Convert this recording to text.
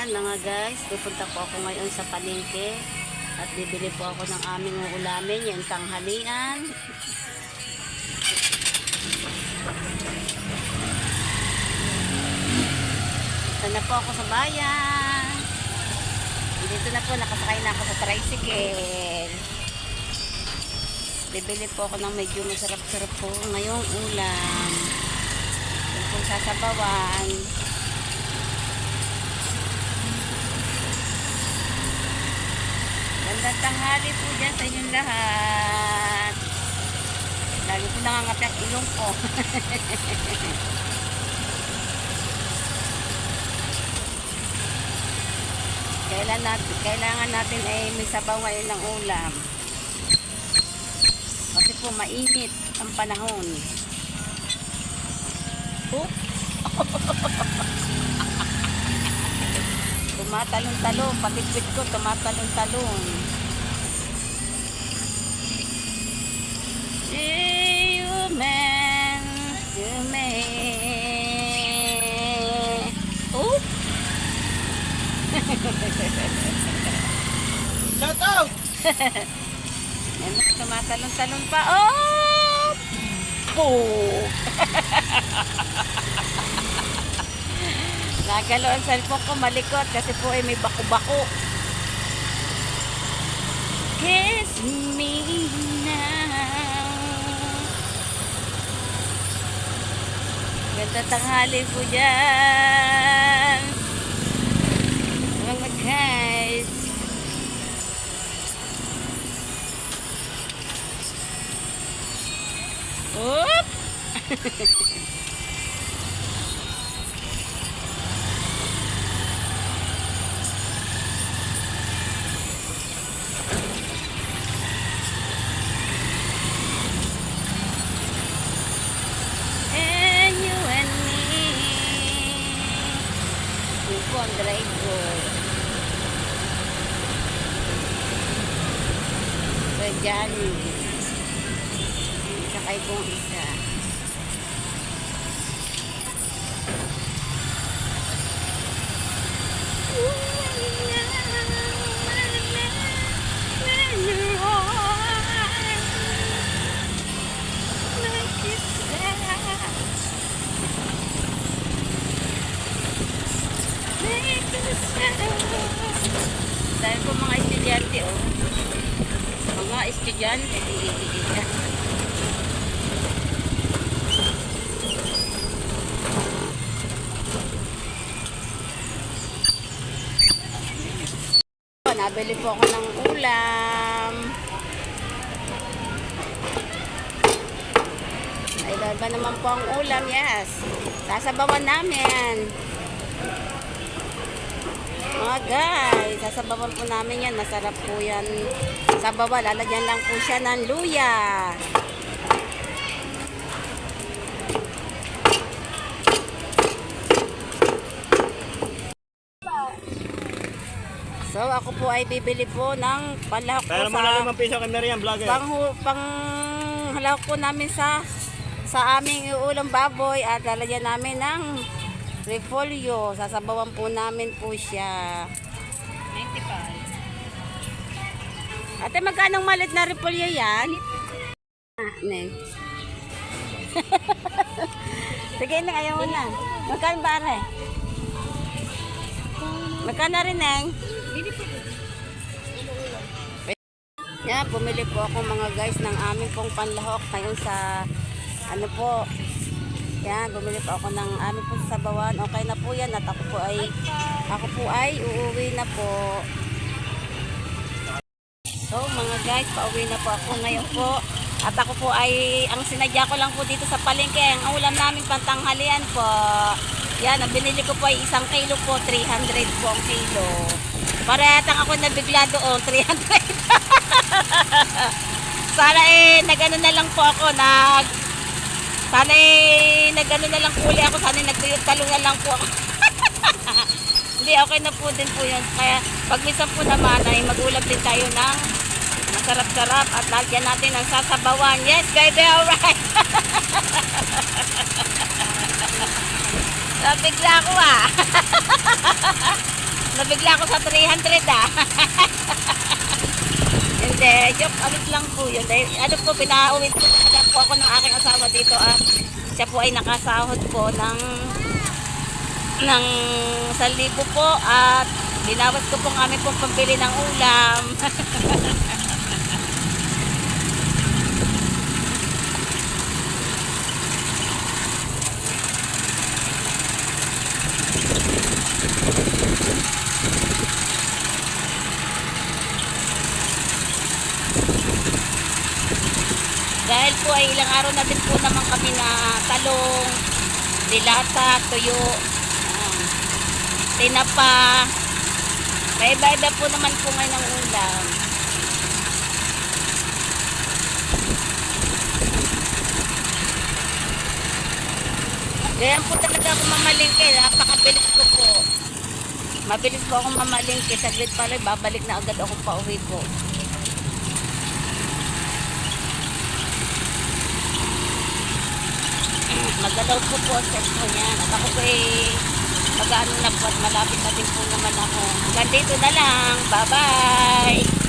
Yan mga guys, pupunta po ako ngayon sa palengke at bibili po ako ng aming ulamin, yung tanghalian. Ito na po ako sa bayan. Dito na po, nakasakay na ako sa tricycle. Bibili po ako ng medyo masarap-sarap po ngayong ulam. Yung po sasabawan. Gandang tanghali po dyan sa inyong lahat. Lagi po nangangapi ang ilong ko. kailangan natin, kailangan natin ay may sabaw ngayon ng ulam. Kasi po mainit ang panahon. Oh. tumatalon-talon, patipid ko, tumatalon-talon. You, man, you may. Oh. Shout out! Yan tumatalon-talon pa. Oh! Po! Nagalo ang cellphone ko malikot kasi po ay may bako-bako. Ganda tanghali po dyan. Mga guys. Oop! ang driver. Sir Johnny. Sakay pong isa. Dahil po mga estudyante, oh. Mga estudyante. Nabili po ako ng ulam. Ay, ba naman po ang ulam, yes. Sasabawan namin. Mga guys, sasabawan po namin yan. Masarap po yan. Sabawa, lalagyan lang po siya ng luya. So, ako po ay bibili po ng palahok po Pero sa... limang piso kay Meriam, vlogger. pang, pang halak po namin sa sa aming ulam baboy at lalagyan namin ng repolyo. Sasabawan po namin po siya. 95. Ate, magkano malit na repolyo yan? Neng. Sige, Neng, ayaw mo na. Magkano ba, Are? Magkano rin, Neng? Yan, bumili po ako mga guys ng aming pong panlahok ngayon sa ano po. Yan, bumili po ako ng aming pong sabawan. Okay na po yan at ako po ay ako po ay uuwi na po. So mga guys, pauwi na po ako ngayon po. At ako po ay, ang sinadya ko lang po dito sa palengke, ang ulam namin pantanghalian po. Yan, ang binili ko po ay isang kilo po, 300 po ang kilo. Para yatang ako nabigla doon, 300. Sana eh, nagano na lang po ako, nag... Sana eh, nagano na lang po ako, sana nagtalo na lang po ako. Hindi, okay na po din po yun. Kaya, pag minsan po naman ay magulam din tayo ng masarap-sarap at lagyan natin ng sasabawan. Yes, baby, alright. Nabigla ako ah. nabigla ako sa 300 ah. Hindi, joke, ano lang po yun. Dahil, ano po, pinauwi po po ako ng aking asawa dito at siya po ay nakasahod po ng ng 1,000 po at binawas ko po aming pong pambili ng ulam. Dahil po ay ilang araw na din po naman kami na talong, dilata, tuyo, tinapa. May iba-iba po naman po ngayon ng ulam. Ganyan po talaga ako mamalingke. Napakabilis ko po. Mabilis po akong mamalingke. Saglit pa lang, babalik na agad ako pa uwi po. Magalaw po po ang sekto niya. At ako po eh, mag-ano na po at malapit na din po naman ako. Hanggang dito na lang. Bye-bye!